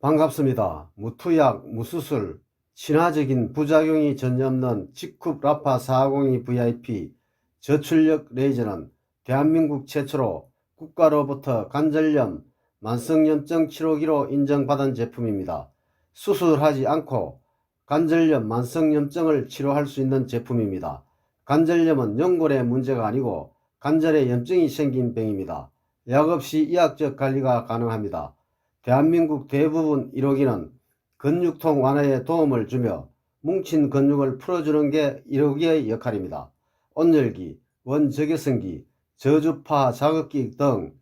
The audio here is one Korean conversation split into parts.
반갑습니다. 무투약, 무수술, 친화적인 부작용이 전혀 없는 직흡 라파 402 VIP 저출력 레이저는 대한민국 최초로 국가로부터 관절염, 만성염증 치료기로 인정받은 제품입니다. 수술하지 않고 관절염, 만성염증을 치료할 수 있는 제품입니다. 관절염은 연골의 문제가 아니고 관절에 염증이 생긴 병입니다. 약 없이 의학적 관리가 가능합니다. 대한민국 대부분 1호기는 근육통 완화에 도움을 주며 뭉친 근육을 풀어주는 게 1호기의 역할입니다. 온열기, 원적외선기, 저주파 자극기 등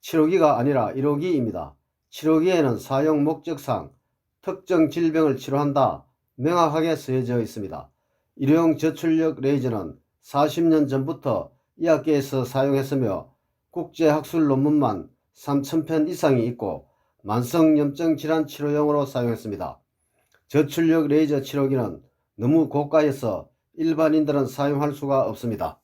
치료기가 아니라 1호기입니다. 치료기에는 사용 목적상 특정 질병을 치료한다 명확하게 쓰여져 있습니다. 일회용 저출력 레이저는 40년 전부터 의학계에서 사용했으며 국제학술 논문만 3,000편 이상이 있고 만성염증 질환 치료용으로 사용했습니다. 저출력 레이저 치료기는 너무 고가여서 일반인들은 사용할 수가 없습니다.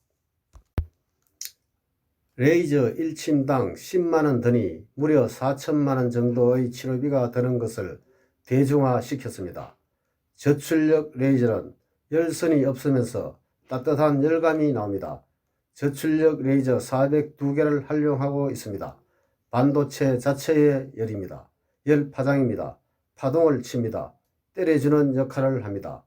레이저 1침당 10만원 드니 무려 4천만원 정도의 치료비가 드는 것을 대중화시켰습니다. 저출력 레이저는 열선이 없으면서 따뜻한 열감이 나옵니다. 저출력 레이저 402개를 활용하고 있습니다. 반도체 자체의 열입니다. 열 파장입니다. 파동을 칩니다. 때려주는 역할을 합니다.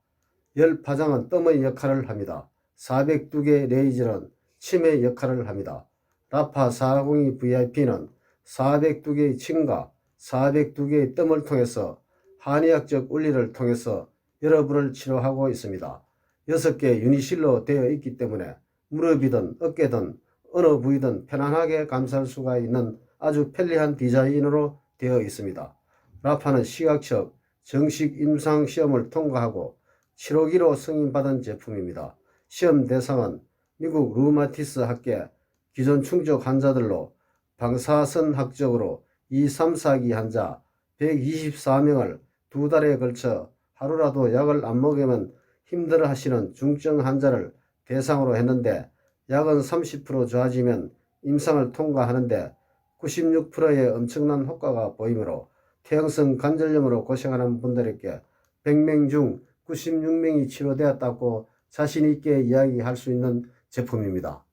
열 파장은 뜸의 역할을 합니다. 402개 레이저는 침의 역할을 합니다. 라파 402 VIP는 402개의 침과 402개의 뜸을 통해서 한의학적 원리를 통해서 여러분을 치료하고 있습니다. 6개 유니실로 되어 있기 때문에 무릎이든 어깨든 어느 부위든 편안하게 감쌀 수가 있는 아주 편리한 디자인으로 되어 있습니다. 라파는 시각적 정식 임상 시험을 통과하고 7호기로 승인받은 제품입니다. 시험 대상은 미국 루마티스 학계 기존 충족 환자들로 방사선 학적으로 2, 3, 4기 환자 124명을 두 달에 걸쳐 하루라도 약을 안 먹으면 힘들어 하시는 중증 환자를 대상으로 했는데 약은 30% 좋아지면 임상을 통과하는데 96%의 엄청난 효과가 보이므로 태형성 관절염으로 고생하는 분들에게 100명 중 96명이 치료되었다고 자신있게 이야기할 수 있는 제품입니다.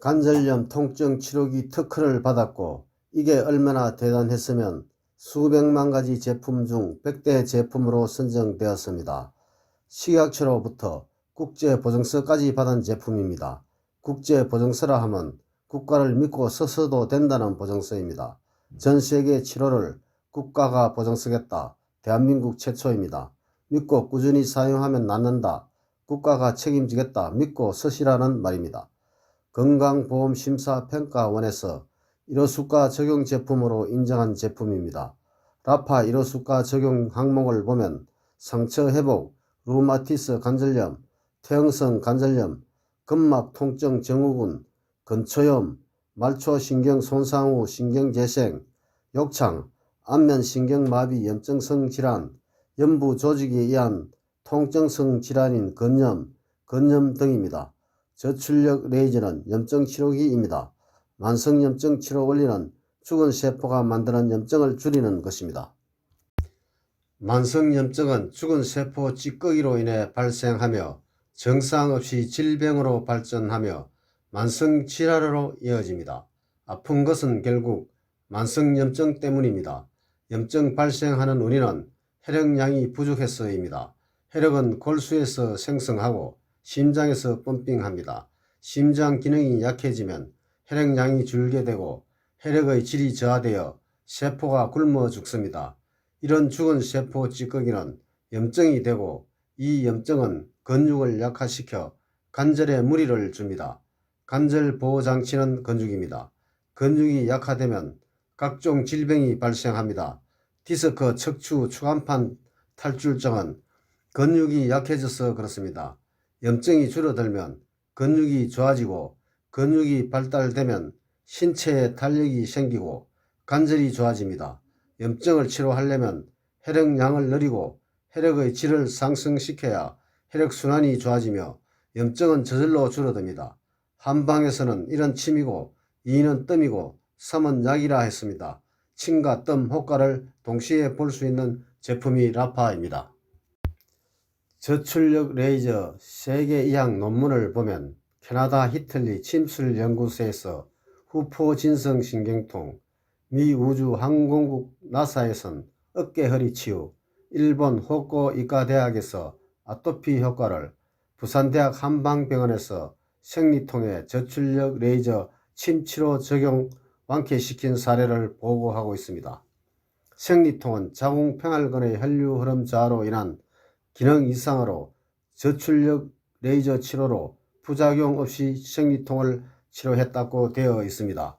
관절염 통증 치료기 특허를 받았고 이게 얼마나 대단했으면 수백만 가지 제품 중 100대 제품으로 선정되었습니다. 식약처로부터 국제보증서까지 받은 제품입니다. 국제보증서라 하면 국가를 믿고 써서도 된다는 보증서입니다. 전 세계 치료를 국가가 보증서겠다. 대한민국 최초입니다. 믿고 꾸준히 사용하면 낫는다. 국가가 책임지겠다. 믿고 쓰시라는 말입니다. 건강보험심사평가원에서 1호수가 적용 제품으로 인정한 제품입니다. 라파 1호수가 적용 항목을 보면 상처 회복, 루마티스 관절염, 태형성 관절염, 근막 통증 증후군, 근초염, 말초신경 손상 후 신경재생, 욕창, 안면신경마비 염증성 질환, 연부 조직에 의한 통증성 질환인 건염, 건염 등입니다. 저출력 레이저는 염증 치료기입니다. 만성 염증 치료 원리는 죽은 세포가 만드는 염증을 줄이는 것입니다. 만성 염증은 죽은 세포 찌꺼기로 인해 발생하며 정상 없이 질병으로 발전하며 만성질환으로 이어집니다. 아픈 것은 결국 만성염증 때문입니다. 염증 발생하는 원인은 혈액량이 부족해서입니다. 혈액은 골수에서 생성하고 심장에서 펌핑합니다. 심장 기능이 약해지면 혈액량이 줄게 되고 혈액의 질이 저하되어 세포가 굶어 죽습니다. 이런 죽은 세포 찌꺼기는 염증이 되고 이 염증은 근육을 약화시켜 관절에 무리를 줍니다. 관절 보호 장치는 근육입니다. 근육이 약화되면 각종 질병이 발생합니다. 디스크, 척추, 추간판 탈출증은 근육이 약해져서 그렇습니다. 염증이 줄어들면 근육이 좋아지고 근육이 발달되면 신체에 탄력이 생기고 관절이 좋아집니다. 염증을 치료하려면 혈액량을 늘리고 혈액의 질을 상승시켜야 혈액순환이 좋아지며 염증은 저절로 줄어듭니다. 한방에서는 이런 침이고 이는 뜸이고 삼은 약이라 했습니다. 침과 뜸 효과를 동시에 볼 수 있는 제품이 라파입니다. 저출력 레이저 세계 이학 논문을 보면 캐나다 히틀리 침술 연구소에서 후포 진성 신경통, 미 우주 항공국 나사에선 어깨 허리 치유, 일본 호코 이과 대학에서 아토피 효과를, 부산대학 한방병원에서 생리통에 저출력 레이저 침치료 적용 완쾌시킨 사례를 보고하고 있습니다. 생리통은 자궁 평활근의 혈류 흐름 저하로 인한 기능 이상으로 저출력 레이저 치료로 부작용 없이 생리통을 치료했다고 되어 있습니다.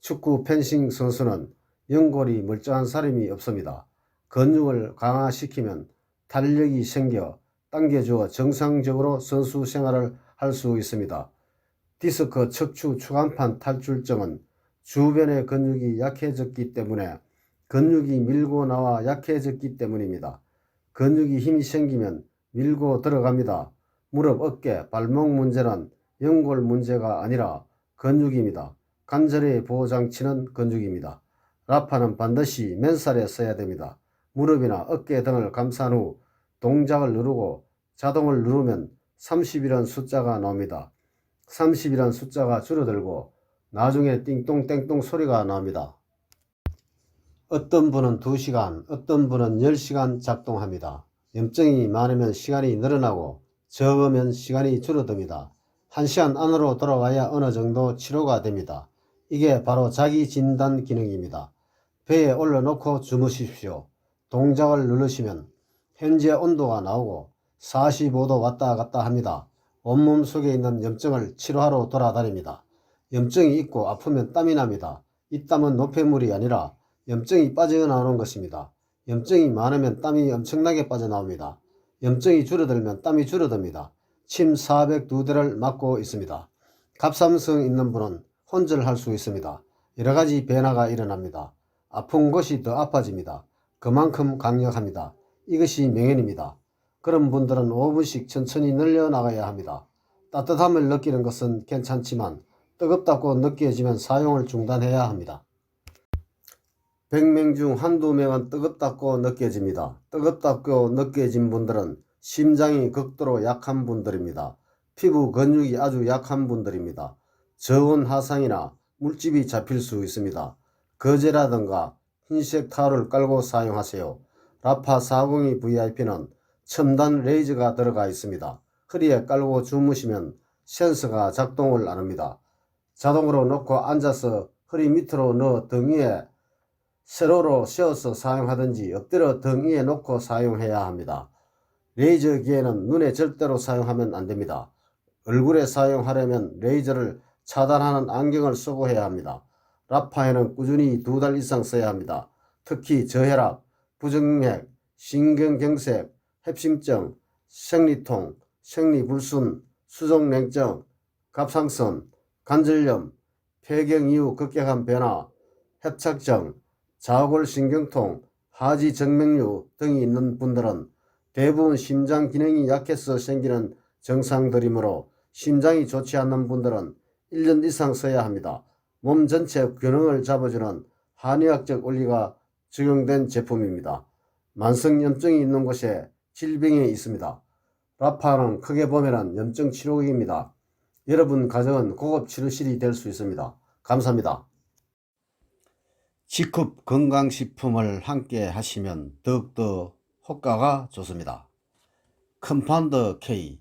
축구 펜싱 선수는 연골이 멀쩡한 사람이 없습니다. 근육을 강화시키면 탄력이 생겨 당겨주어 정상적으로 선수 생활을 할 수 있습니다. 디스크 척추 추간판 탈출증은 주변의 근육이 약해졌기 때문에 근육이 밀고 나와 약해졌기 때문입니다. 근육이 힘이 생기면 밀고 들어갑니다. 무릎, 어깨, 발목 문제는 연골 문제가 아니라 근육입니다. 관절의 보호장치는 근육입니다. 라파는 반드시 맨살에 써야 됩니다. 무릎이나 어깨 등을 감싼 후 동작을 누르고 자동을 누르면 30이란 숫자가 나옵니다. 30이란 숫자가 줄어들고 나중에 띵똥땡똥 소리가 나옵니다. 어떤 분은 2시간, 어떤 분은 10시간 작동합니다. 염증이 많으면 시간이 늘어나고 적으면 시간이 줄어듭니다. 1시간 안으로 돌아와야 어느 정도 치료가 됩니다. 이게 바로 자기 진단 기능입니다. 배에 올려놓고 주무십시오. 동작을 누르시면 현재 온도가 나오고 45도 왔다 갔다 합니다. 온몸 속에 있는 염증을 치료하러 돌아다닙니다. 염증이 있고 아프면 땀이 납니다. 이 땀은 노폐물이 아니라 염증이 빠져나오는 것입니다. 염증이 많으면 땀이 엄청나게 빠져나옵니다. 염증이 줄어들면 땀이 줄어듭니다. 침 402대를 맞고 있습니다. 갑상성 있는 분은 혼절할 수 있습니다. 여러 가지 변화가 일어납니다. 아픈 곳이 더 아파집니다. 그만큼 강력합니다. 이것이 명현입니다. 그런 분들은 5분씩 천천히 늘려나가야 합니다. 따뜻함을 느끼는 것은 괜찮지만 뜨겁다고 느껴지면 사용을 중단해야 합니다. 100명 중 한두 명은 뜨겁다고 느껴집니다. 뜨겁다고 느껴진 분들은 심장이 극도로 약한 분들입니다. 피부 근육이 아주 약한 분들입니다. 저온 화상이나 물집이 잡힐 수 있습니다. 거제라든가 흰색 타올을 깔고 사용하세요. 라파 402 VIP는 첨단 레이저가 들어가 있습니다. 허리에 깔고 주무시면 센서가 작동을 안 합니다. 자동으로 놓고 앉아서 허리 밑으로 넣어 등 위에 세로로 씌워서 사용하든지 엎드려 등 위에 놓고 사용해야 합니다. 레이저 기에는 눈에 절대로 사용하면 안 됩니다. 얼굴에 사용하려면 레이저를 차단하는 안경을 쓰고 해야 합니다. 라파에는 꾸준히 두 달 이상 써야 합니다. 특히 저혈압, 부정맥, 신경경색, 협심증, 생리통, 생리불순, 수족냉증, 갑상선, 관절염, 폐경 이후 급격한 변화, 협착증, 자골신경통, 하지정맥류 등이 있는 분들은 대부분 심장 기능이 약해서 생기는 증상들이므로 심장이 좋지 않는 분들은 1년 이상 써야 합니다. 몸 전체 균형을 잡아주는 한의학적 원리가 적용된 제품입니다. 만성염증이 있는 곳에 질병이 있습니다. 라파는 크게 보면 염증 치료기입니다. 여러분 가정은 고급 치료실이 될 수 있습니다. 감사합니다. 직급 건강식품을 함께 하시면 더욱더 효과가 좋습니다. 컴파운더 K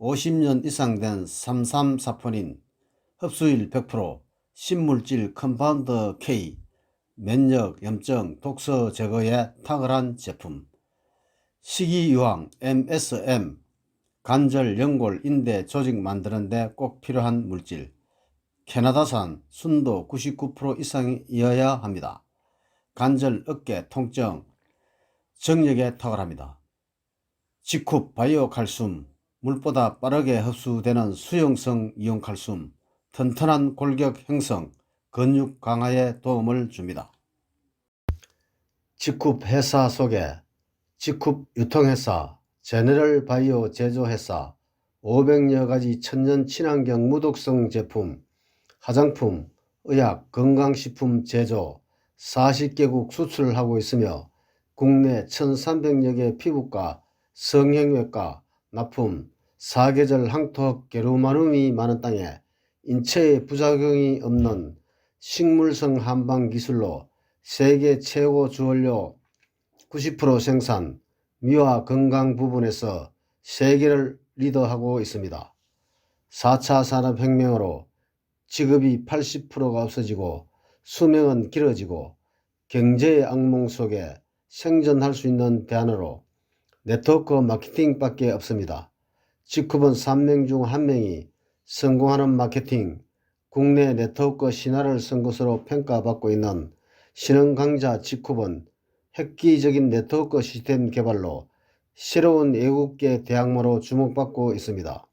50년 이상 된 삼삼사포닌 흡수율 100% 신물질 컴파운더 K 면역, 염증, 독소 제거에 탁월한 제품 식이유황 MSM 관절, 연골, 인대, 조직 만드는데 꼭 필요한 물질 캐나다산 순도 99% 이상이어야 합니다. 관절, 어깨, 통증, 정력에 탁월합니다. 직후 바이오 칼슘, 물보다 빠르게 흡수되는 수용성 이온 칼슘, 튼튼한 골격 형성, 근육 강화에 도움을 줍니다. 직굽 회사 속에 직굽 유통회사, 제네럴 바이오 제조회사, 500여 가지 천연 친환경 무독성 제품, 화장품, 의약, 건강식품 제조, 40개국 수출을 하고 있으며 국내 1,300여 개 피부과, 성형외과, 납품, 사계절 항토 게르마늄이 많은 땅에 인체에 부작용이 없는 식물성 한방 기술로 세계 최고 주원료 90% 생산, 미화 건강 부분에서 세계를 리더하고 있습니다. 4차 산업혁명으로 직업이 80%가 없어지고 수명은 길어지고 경제의 악몽 속에 생존할 수 있는 대안으로 네트워크 마케팅밖에 없습니다. 직후본 3명 중 1명이 성공하는 마케팅, 국내 네트워크 신화를 쓴 것으로 평가받고 있는 신흥 강자 직후본 획기적인 네트워크 시스템 개발로 새로운 외국계 대학모로 주목받고 있습니다.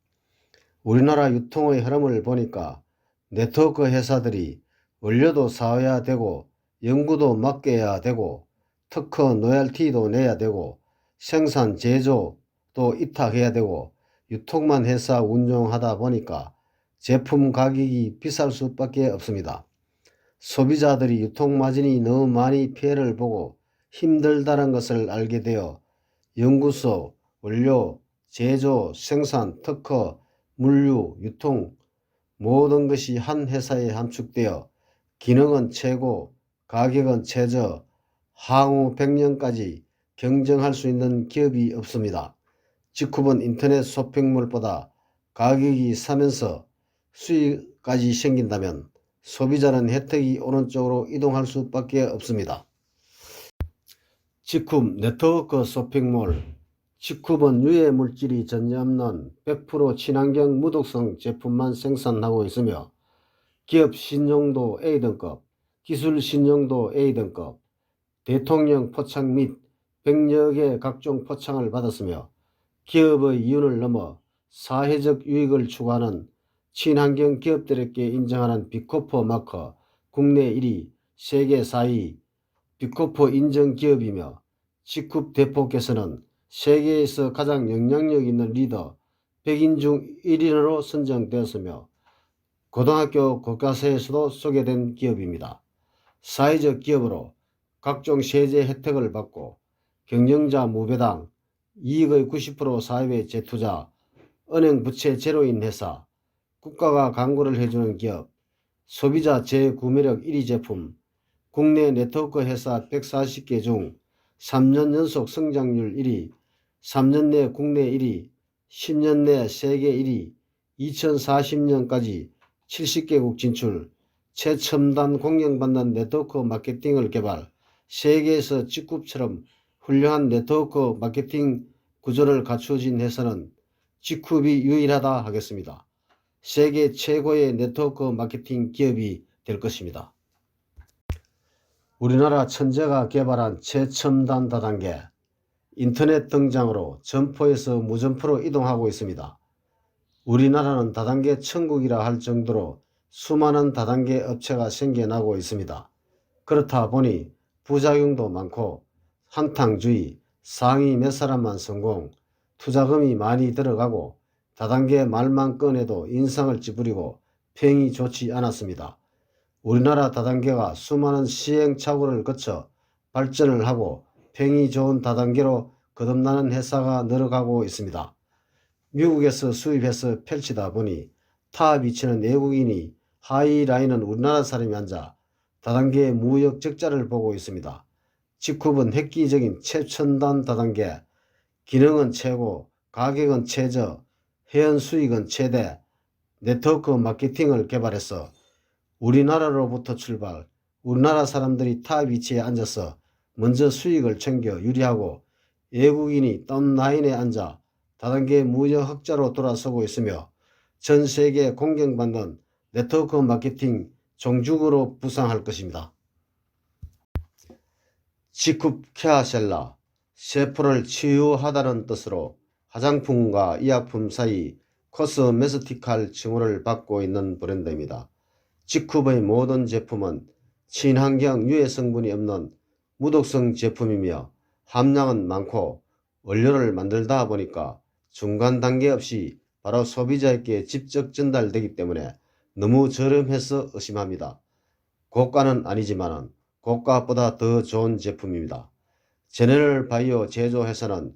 우리나라 유통의 흐름을 보니까 네트워크 회사들이 원료도 사와야 되고 연구도 맡겨야 되고 특허 노열티도 내야 되고 생산 제조도 입탁해야 되고 유통만 회사 운영하다 보니까 제품 가격이 비쌀 수밖에 없습니다. 소비자들이 유통 마진이 너무 많이 피해를 보고 힘들다는 것을 알게 되어 연구소, 원료, 제조, 생산, 특허, 물류, 유통 모든 것이 한 회사에 함축되어 기능은 최고, 가격은 최저, 향후 100년까지 경쟁할 수 있는 기업이 없습니다. 직후본 인터넷 쇼핑몰보다 가격이 싸면서 수익까지 생긴다면 소비자는 혜택이 오는 쪽으로 이동할 수밖에 없습니다. 직후 네트워크 쇼핑몰 직후본 유해 물질이 전혀 없는 100% 친환경 무독성 제품만 생산하고 있으며 기업 신용도 A등급, 기술 신용도 A등급, 대통령 포창 및 100여 개 각종 포창을 받았으며 기업의 이윤을 넘어 사회적 유익을 추구하는 친환경 기업들에게 인정하는 비코퍼 마커 국내 1위, 세계 4위 비코퍼 인정 기업이며 직급 대표께서는 세계에서 가장 영향력 있는 리더 100인 중 1인으로 선정되었으며 고등학교 교과서에서도 소개된 기업입니다. 사회적 기업으로 각종 세제 혜택을 받고 경영자 무배당, 이익의 90% 사회에 재투자, 은행 부채 제로인 회사, 국가가 광고를 해주는 기업, 소비자 재구매력 1위 제품, 국내 네트워크 회사 140개 중 3년 연속 성장률 1위, 3년 내 국내 1위, 10년 내 세계 1위, 2040년까지 70개국 진출, 최첨단 공영받는 네트워크 마케팅을 개발, 세계에서 직급처럼 훌륭한 네트워크 마케팅 구조를 갖추어진 회사는 직급이 유일하다 하겠습니다. 세계 최고의 네트워크 마케팅 기업이 될 것입니다. 우리나라 천재가 개발한 최첨단 다단계 인터넷 등장으로 점포에서 무점포로 이동하고 있습니다. 우리나라는 다단계 천국이라 할 정도로 수많은 다단계 업체가 생겨나고 있습니다. 그렇다 보니 부작용도 많고 한탕주의, 상위 몇 사람만 성공, 투자금이 많이 들어가고 다단계 말만 꺼내도 인상을 찌푸리고 평이 좋지 않았습니다. 우리나라 다단계가 수많은 시행착오를 거쳐 발전을 하고 평이 좋은 다단계로 거듭나는 회사가 늘어가고 있습니다. 미국에서 수입해서 펼치다 보니 탑 위치는 외국인이 하이 라인은 우리나라 사람이 앉아 다단계의 무역 적자를 보고 있습니다. 직급은 획기적인 최첨단 다단계, 기능은 최고, 가격은 최저, 회원 수익은 최대, 네트워크 마케팅을 개발해서 우리나라로부터 출발, 우리나라 사람들이 탑 위치에 앉아서 먼저 수익을 챙겨 유리하고 외국인이 덤라인에 앉아 다단계 무역 흑자로 돌아서고 있으며 전 세계에 공경받는 네트워크 마케팅 종주국으로 부상할 것입니다. 직급 케아셀라, 세포를 치유하다는 뜻으로 화장품과 의약품 사이 코스메스티칼 칭호를 받고 있는 브랜드입니다. 직급의 모든 제품은 친환경 유해 성분이 없는 무독성 제품이며 함량은 많고 원료를 만들다 보니까 중간 단계 없이 바로 소비자에게 직접 전달되기 때문에 너무 저렴해서 의심합니다. 고가는 아니지만 고가보다 더 좋은 제품입니다. 제네럴 바이오 제조회사는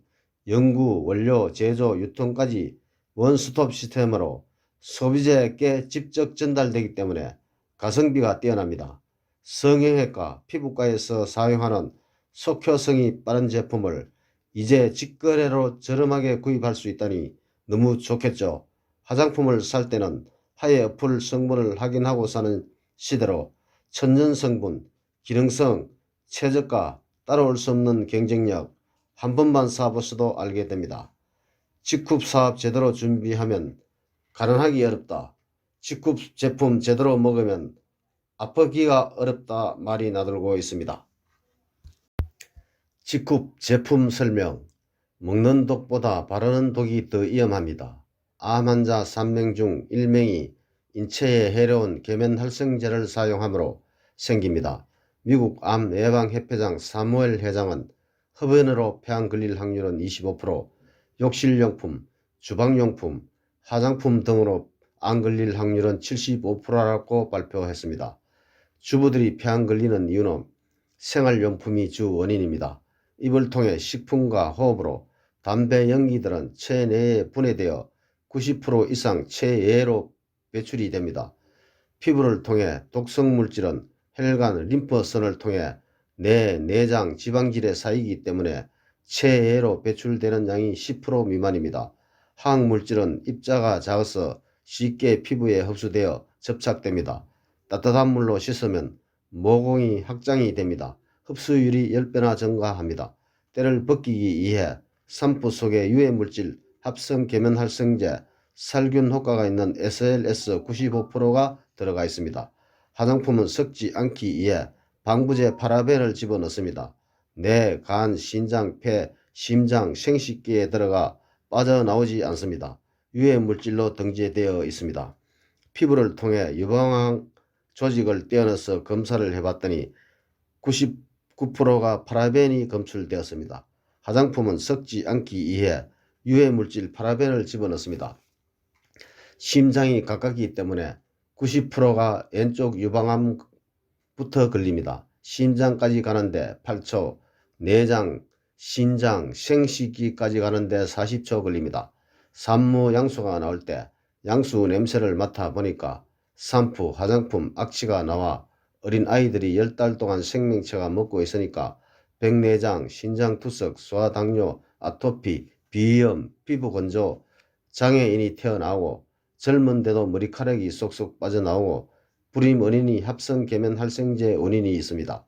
연구, 원료, 제조, 유통까지 원스톱 시스템으로 소비자에게 직접 전달되기 때문에 가성비가 뛰어납니다. 성형외과, 피부과에서 사용하는 속효성이 빠른 제품을 이제 직거래로 저렴하게 구입할 수 있다니 너무 좋겠죠. 화장품을 살 때는 하에 어플 성분을 확인하고 사는 시대로 천연 성분, 기능성, 최저가, 따라올 수 없는 경쟁력 한 번만 사보셔도 알게 됩니다. 직급 사업 제대로 준비하면 가능하기 어렵다. 직급 제품 제대로 먹으면 아프기가 어렵다 말이 나돌고 있습니다. 직급 제품 설명 먹는 독보다 바르는 독이 더 위험합니다. 암 환자 3명 중 1명이 인체에 해로운 계면활성제를 사용함으로 생깁니다. 미국 암 예방협회장 사무엘 회장은 흡연으로 폐암 걸릴 확률은 25%, 욕실용품, 주방용품, 화장품 등으로 암 걸릴 확률은 75%라고 발표했습니다. 주부들이 폐암 걸리는 이유는 생활용품이 주 원인입니다. 입을 통해 식품과 호흡으로 담배 연기들은 체내에 분해되어 90% 이상 체외로 배출이 됩니다. 피부를 통해 독성 물질은 혈관, 림프선을 통해 뇌, 내장, 지방질에 쌓이기 때문에 체외로 배출되는 양이 10% 미만입니다. 화학물질은 입자가 작아서 쉽게 피부에 흡수되어 접착됩니다. 따뜻한 물로 씻으면 모공이 확장이 됩니다. 흡수율이 10배나 증가합니다. 때를 벗기기 위해 산부 속에 유해물질, 합성 계면활성제, 살균 효과가 있는 SLS 95%가 들어가 있습니다. 화장품은 섞지 않기 위해 방부제 파라벤을 집어넣습니다. 뇌, 간, 신장, 폐, 심장, 생식기에 들어가 빠져나오지 않습니다. 유해 물질로 등재되어 있습니다. 피부를 통해 유방암 조직을 떼어내서 검사를 해봤더니 99%가 파라벤이 검출되었습니다. 화장품은 섞지 않기 위해 유해 물질 파라벤을 집어넣습니다. 심장이 가깝기 때문에 90%가 왼쪽 유방암부터 걸립니다. 심장까지 가는데 8초, 내장, 신장, 생식기까지 가는데 40초 걸립니다. 산모 양수가 나올 때 양수 냄새를 맡아 보니까 산푸, 화장품, 악취가 나와 어린 아이들이 열 달 동안 생명체가 먹고 있으니까 백내장, 신장투석, 소화당뇨, 아토피, 비염, 피부 건조, 장애인이 태어나고 젊은데도 머리카락이 쏙쏙 빠져나오고 불임 원인이 합성 계면 활성제 원인이 있습니다.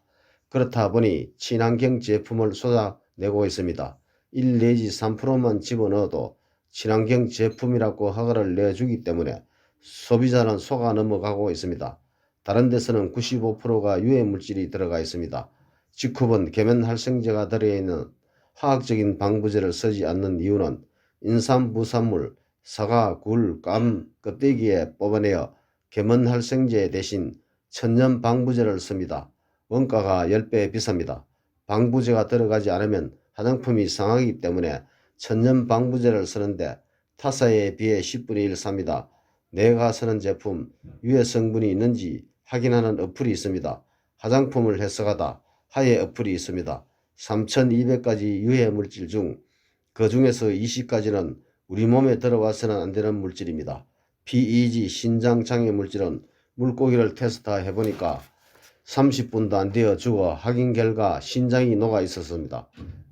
그렇다 보니 친환경 제품을 쏟아내고 있습니다. 1 내지 3%만 집어넣어도 친환경 제품이라고 허가를 내주기 때문에 소비자는 속아 넘어가고 있습니다. 다른 데서는 95%가 유해 물질이 들어가 있습니다. 직후은 계면활성제가 들어있는 화학적인 방부제를 쓰지 않는 이유는 인삼부산물, 사과, 굴, 감, 껍데기에 뽑아내어 계면활성제 대신 천연 방부제를 씁니다. 원가가 10배 비쌉니다. 방부제가 들어가지 않으면 화장품이 상하기 때문에 천연 방부제를 쓰는데 타사에 비해 10분의 1 삽니다. 내가 쓰는 제품 유해 성분이 있는지 확인하는 어플이 있습니다. 화장품을 해석하다 하에 어플이 있습니다. 3200가지 유해 물질 중 그 중에서 20가지는 우리 몸에 들어와서는 안 되는 물질입니다. PEG 신장 장애 물질은 물고기를 테스트 해 보니까 30분도 안 되어 죽어 확인 결과 신장이 녹아 있었습니다.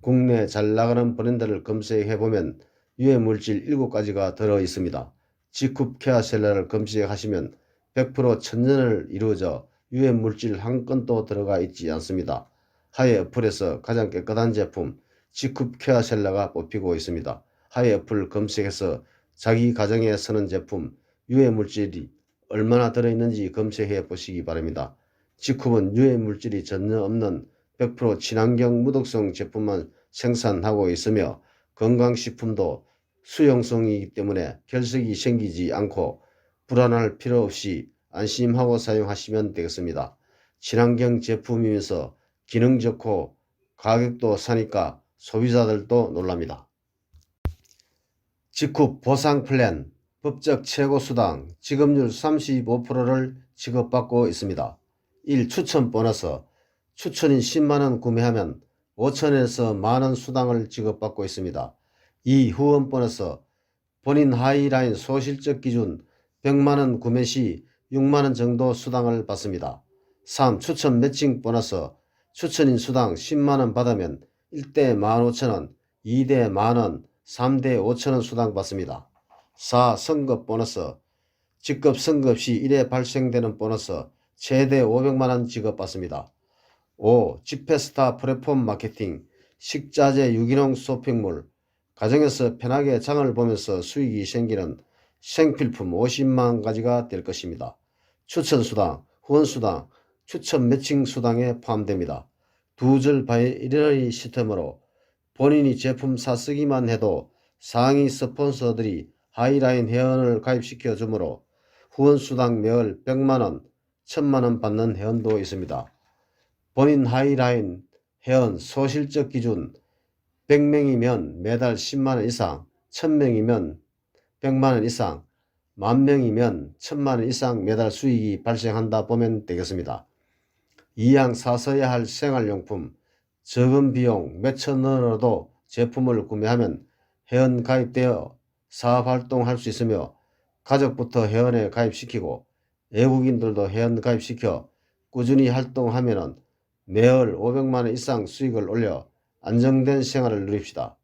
국내 잘 나가는 브랜드를 검색해 보면 유해 물질 7가지가 들어 있습니다. 지쿱 케아 셀러를 검색하시면 100% 천연을 이루어져 유해 물질 한 건도 들어가 있지 않습니다. 하이 어플에서 가장 깨끗한 제품 지쿱 케아 셀러가 뽑히고 있습니다. 하이 어플 검색해서 자기 가정에 쓰는 제품 유해 물질이 얼마나 들어있는지 검색해 보시기 바랍니다. 지쿱은 유해 물질이 전혀 없는 100% 친환경 무독성 제품만 생산하고 있으며 건강식품도 수용성이기 때문에 결석이 생기지 않고 불안할 필요 없이 안심하고 사용하시면 되겠습니다. 친환경 제품이면서 기능 좋고 가격도 사니까 소비자들도 놀랍니다. 직후 보상 플랜 법적 최고 수당 지급률 35%를 지급받고 있습니다. 1. 추천 보너스 추천인 10만원 구매하면 5천원에서 만원 수당을 지급받고 있습니다. 이 후원 보너스 본인 하이라인 소실적 기준 100만원 구매 시 6만원 정도 수당을 받습니다. 3. 추천 매칭 보너스 추천인 수당 10만원 받으면 1대 15,000원, 2대 만원, 3대 5천원 수당 받습니다. 4. 선급 보너스 직급 선급 시 1회 발생되는 보너스 최대 500만원 지급받습니다. 5. 집회스타 플랫폼 마케팅 식자재 유기농 쇼핑몰 가정에서 편하게 장을 보면서 수익이 생기는 생필품 50만 가지가 될 것입니다. 추천 수당, 후원 수당, 추천 매칭 수당에 포함됩니다. 두 줄 바이러리 시스템으로 본인이 제품 사쓰기만 해도 상위 스폰서들이 하이라인 회원을 가입시켜 주므로 후원 수당 매월 100만원, 1000만원 받는 회원도 있습니다. 본인 하이라인 회원 소실적 기준 100명이면 매달 10만원 이상, 1000명이면 100만원 이상, 만명이면 1000만원 이상 매달 수익이 발생한다 보면 되겠습니다. 이양 사서야 할 생활용품, 적은 비용 몇천 원으로도 제품을 구매하면 회원 가입되어 사업활동할 수 있으며 가족부터 회원에 가입시키고 외국인들도 회원 가입시켜 꾸준히 활동하면 매월 500만원 이상 수익을 올려 안정된 생활을 누립시다.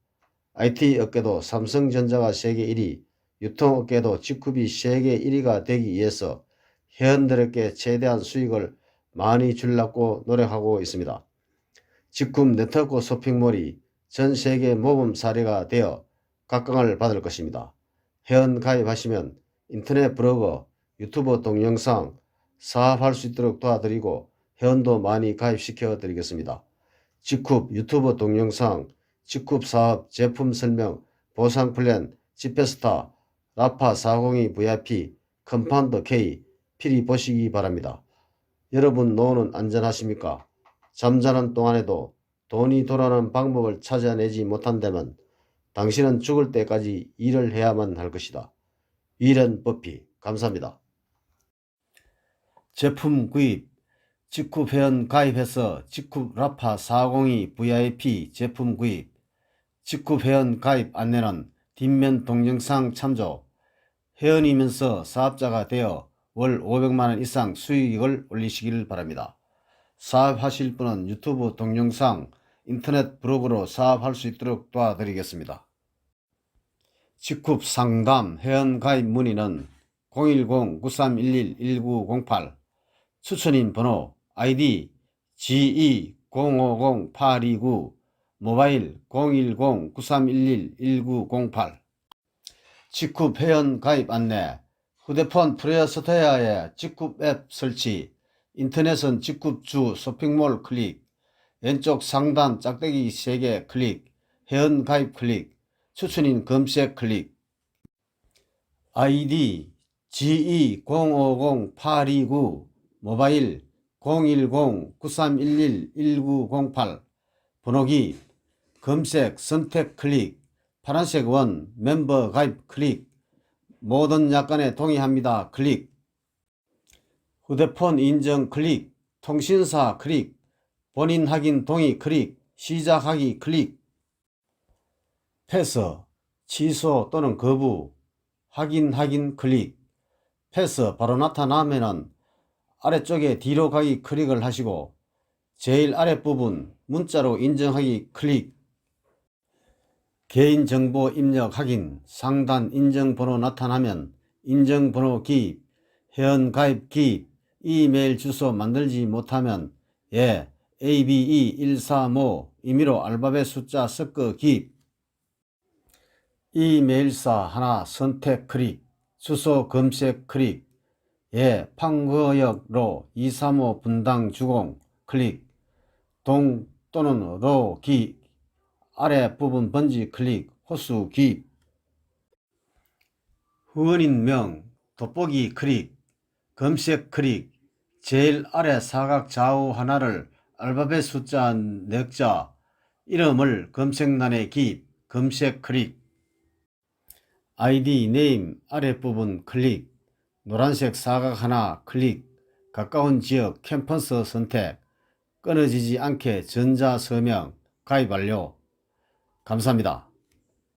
IT 업계도 삼성전자가 세계 1위, 유통업계도 직급이 세계 1위가 되기 위해서 회원들에게 최대한 수익을 많이 주려고 노력하고 있습니다. 직급 네트워크 쇼핑몰이 전 세계 모범 사례가 되어 각광을 받을 것입니다. 회원 가입하시면 인터넷 블로그, 유튜브 동영상 사업할 수 있도록 도와드리고 회원도 많이 가입시켜 드리겠습니다. 직급 유튜브 동영상, 직급 사업 제품 설명, 보상 플랜, 집회스타, 라파 402 VIP, 컴파운더 K 필히 보시기 바랍니다. 여러분 노후는 안전하십니까? 잠자는 동안에도 돈이 돌아오는 방법을 찾아내지 못한다면 당신은 죽을 때까지 일을 해야만 할 것이다. 위렌 버피 감사합니다. 제품 구입 직급 회원 가입해서 직급 라파 402 VIP 제품 구입 직급 회원 가입 안내는 뒷면 동영상 참조 회원이면서 사업자가 되어 월 500만원 이상 수익을 올리시길 바랍니다. 사업하실 분은 유튜브 동영상, 인터넷 브로그로 사업할 수 있도록 도와드리겠습니다. 직급 상담 회원 가입 문의는 010-9311-1908 추천인 번호 아이디 GE050829 모바일 010-9311-1908 직급 회원 가입 안내. 휴대폰 플레이스토어에 직급 앱 설치. 인터넷은 직급 주 쇼핑몰 클릭. 왼쪽 상단 짝대기 3개 클릭. 회원 가입 클릭. 추천인 검색 클릭. 아이디 GE050829 모바일 010-9311-1908 번호기 검색 선택 클릭 파란색 원 멤버 가입 클릭 모든 약관에 동의합니다. 클릭 휴대폰 인증 클릭 통신사 클릭 본인 확인 동의 클릭 시작하기 클릭 패스 취소 또는 거부 확인 확인 클릭 패스 바로 나타나면은 아래쪽에 뒤로 가기 클릭을 하시고 제일 아랫부분 문자로 인정하기 클릭. 개인정보 입력 확인 상단 인정번호 나타나면 인정번호 기입 회원 가입 기입 이메일 주소 만들지 못하면 예 ABE135 임의로 알파벳 숫자 섞어 기입. 이메일사 하나 선택 클릭 주소 검색 클릭 예 판거역로 235 분당 주공 클릭. 동 또는 로 기. 아래 부분 번지 클릭 호수 기입 후원인 명 돋보기 클릭 검색 클릭. 제일 아래 사각 좌우 하나를 알파벳 숫자 넉자. 이름을 검색란에 기입 검색 클릭. 아이디 네임 아랫부분 클릭 노란색 사각 하나 클릭 가까운 지역 캠퍼스 선택 끊어지지 않게 전자 서명 가입 완료. 감사합니다.